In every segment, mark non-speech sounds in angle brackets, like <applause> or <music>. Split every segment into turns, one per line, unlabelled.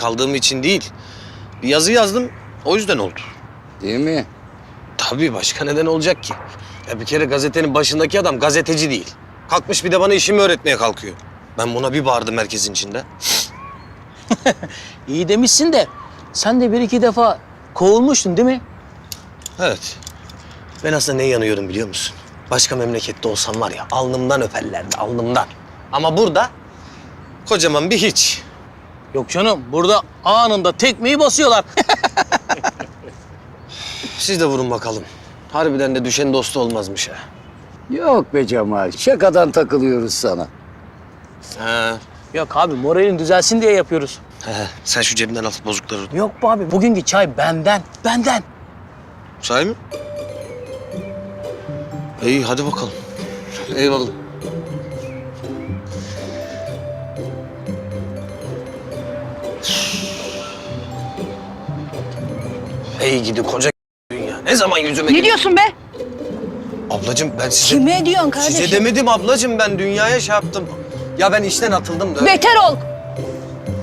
Kaldığım için değil. Bir yazı yazdım o yüzden oldu.
Değil mi?
Tabii başka neden olacak ki? Ya bir kere gazetenin başındaki adam gazeteci değil. Kalkmış bir de bana işimi öğretmeye kalkıyor. Ben buna bir bağırdım merkezin içinde. <laughs>
İyi demişsin de sen de bir iki defa kovulmuştun değil mi?
Evet. Ben aslında ne yanıyorum biliyor musun? Başka memlekette olsam var ya alnımdan öperlerdi alnımdan. Ama burada kocaman bir hiç.
Yok canım burada anında tekmeyi basıyorlar. <laughs>
Siz de vurun bakalım. Harbiden de düşen dostu olmazmış ha.
Yok be Cemal. Şakadan takılıyoruz sana.
He.
Yok abi moralin düzelsin diye yapıyoruz.
He. Sen şu cebinden al bozukları.
Yok be abi bugünkü çay benden, benden.
Sahi mi? İyi hadi bakalım. Eyvallah. Ey gidi koca <laughs> dünya. Ne zaman yüzüme...
Ne diyorsun be?
Ablacığım ben size...
Kime diyorsun kardeşim?
Size demedim ablacığım ben dünyaya şey yaptım. Ya ben işten atıldım da.
Beter ol.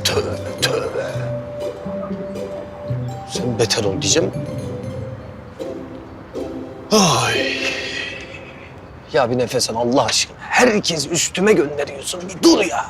Tövbe tövbe. Sen beter ol diyeceğim. Ay. Ya bir nefes al Allah aşkına. Herkes üstüme gönderiyorsun. Bir dur ya.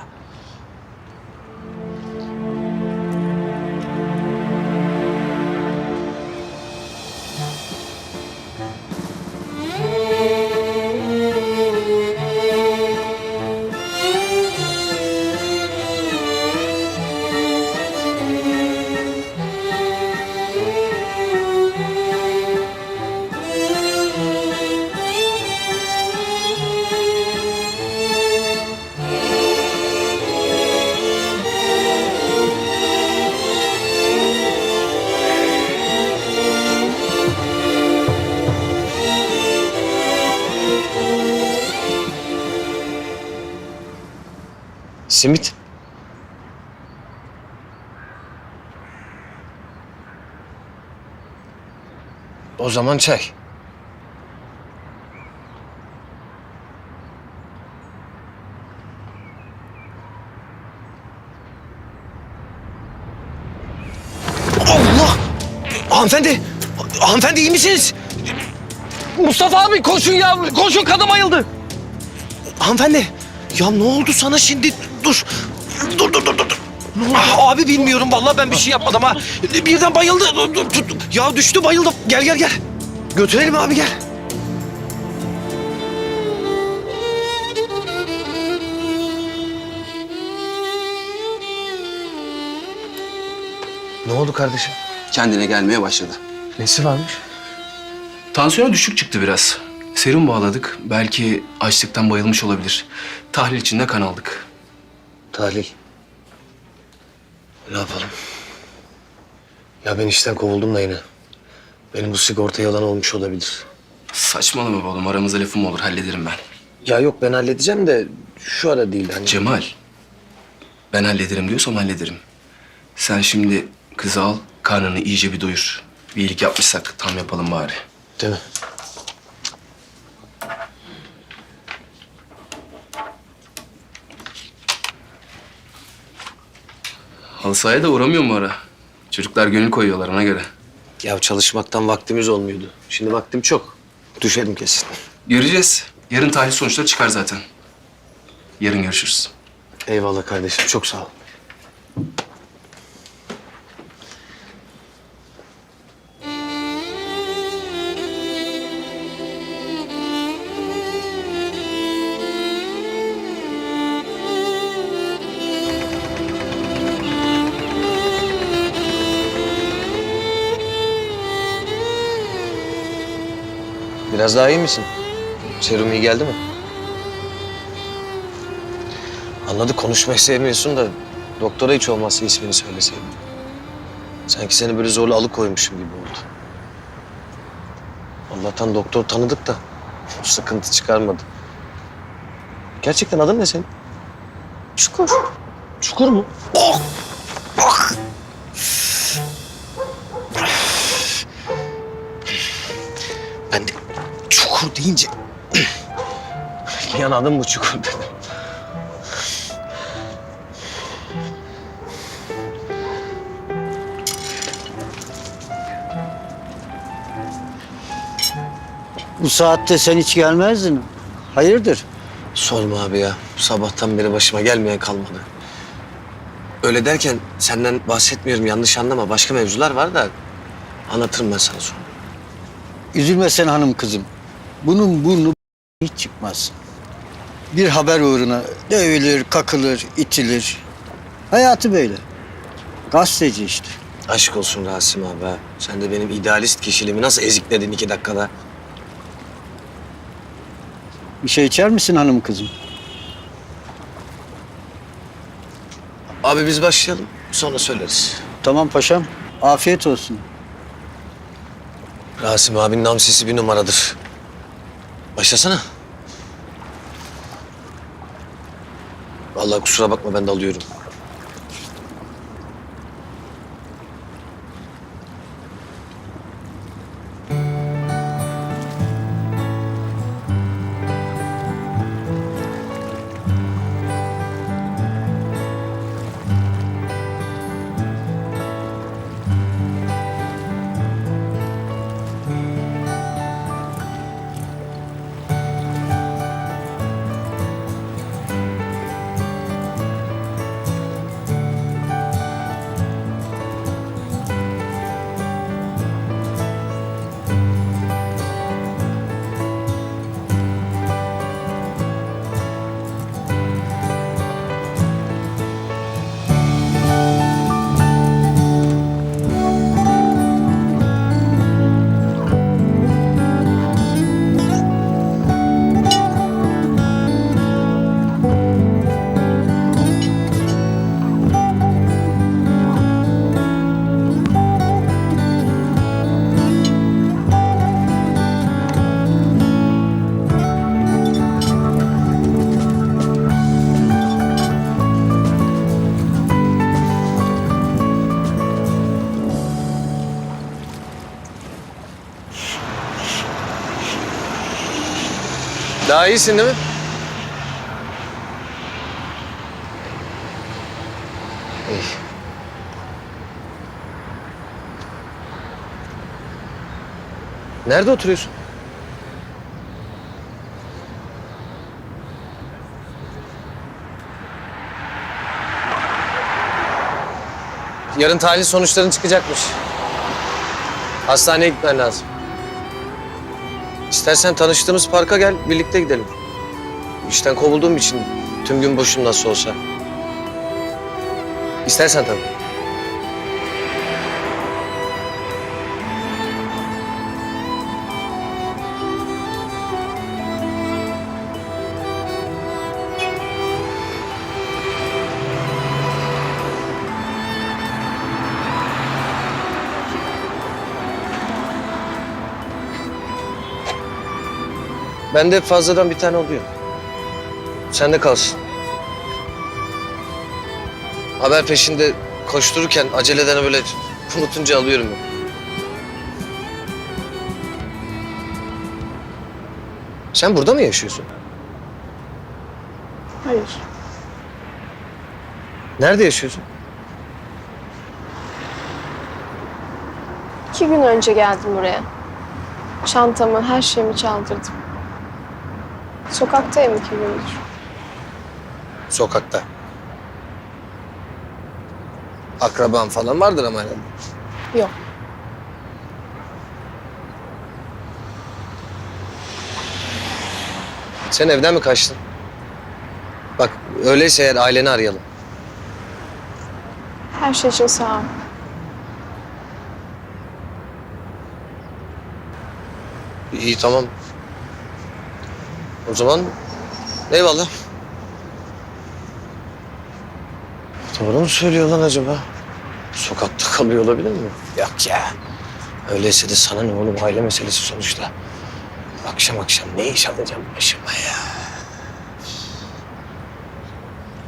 Simit. O zaman çay. Allah! Hanımefendi! Hanımefendi iyi misiniz? Mustafa abi koşun ya! Koşun kadın bayıldı! Hanımefendi! Ya ne oldu sana şimdi? Dur! Dur dur dur dur! dur. Ah, Abi bilmiyorum vallahi ben bir şey yapmadım ha. Birden bayıldı. Dur, dur, dur. Ya düştü bayıldı. Gel gel gel. Götürelim abi gel. Ne oldu kardeşim?
kendine gelmeye başladı.
Nesi varmış?
Tansiyonu düşük çıktı biraz. Serum bağladık. Belki açlıktan bayılmış olabilir. Tahlil için de kan aldık.
Tahlil. Ne yapalım? Ya ben işten kovuldum da yine. Benim bu sigorta yalan olmuş olabilir.
Saçmalama be oğlum. Aramızda lafım olur. Hallederim ben.
Ya yok ben halledeceğim de şu ara değil hani.
Cemal. Ben hallederim diyorsam hallederim. Sen şimdi kızı al. Karnını iyice bir doyur. Bir iyilik yapmışsak tam yapalım bari.
Değil mi?
Halı sahaya da uğramıyor mu ara? Çocuklar gönül koyuyorlar ona göre.
Ya çalışmaktan vaktimiz olmuyordu. Şimdi vaktim çok. Düşelim kesin.
Göreceğiz. Yarın tahlil sonuçları çıkar zaten. Yarın görüşürüz.
Eyvallah kardeşim çok sağ ol. Biraz daha iyi misin? Serum iyi geldi mi? Anladık konuşmayı sevmiyorsun da doktora hiç olmazsa ismini söyleseydin. Sanki seni böyle zorla alıkoymuşum gibi oldu. Allah'tan doktor tanıdık da <laughs> sıkıntı çıkarmadı. Gerçekten adın ne senin? Çukur. Çukur mu? Oh! Ah! çukur deyince <clears throat> yanadım bu çukur dedim.
Bu saatte sen hiç gelmezdin. Hayırdır?
Sorma abi ya. Sabahtan beri başıma gelmeyen kalmadı. Öyle derken senden bahsetmiyorum yanlış anlama. Başka mevzular var da anlatırım ben sana sonra.
Üzülme sen hanım kızım. Bunun burnu hiç çıkmaz. Bir haber uğruna dövülür, kakılır, itilir. Hayatı böyle. Gazeteci işte.
Aşk olsun Rasim abi ha. Sen de benim idealist kişiliğimi nasıl ezikledin iki dakikada.
Bir şey içer misin hanım kızım?
Abi biz başlayalım. Sonra söyleriz.
Tamam paşam. Afiyet olsun.
Rasim abinin namsisi bir numaradır. Başlasana. Vallahi kusura bakma ben de alıyorum. Daha iyisin değil mi? İyi. Nerede oturuyorsun? Yarın tahlil sonuçların çıkacakmış. Hastaneye gitmen lazım. İstersen tanıştığımız parka gel, birlikte gidelim. İşten kovulduğum için tüm gün boşum nasıl olsa. İstersen tabii. Bende hep fazladan bir tane oluyor. Sende kalsın. Haber peşinde koştururken aceleden böyle unutunca alıyorum ben. Sen burada mı yaşıyorsun?
Hayır.
Nerede yaşıyorsun?
İki gün önce geldim buraya. Çantamı, her şeyimi çaldırdım. Sokaktayım iki gündür.
Sokakta. Akraban falan vardır ama herhalde.
Yok.
Sen evden mi kaçtın? Bak öyleyse eğer aileni arayalım.
Her şey için sağ ol.
İyi tamam. O zaman eyvallah. Doğru mu söylüyor lan acaba? Sokakta kalıyor olabilir mi? Yok ya. Öyleyse de sana ne oğlum aile meselesi sonuçta. Akşam akşam ne iş alacağım başıma ya.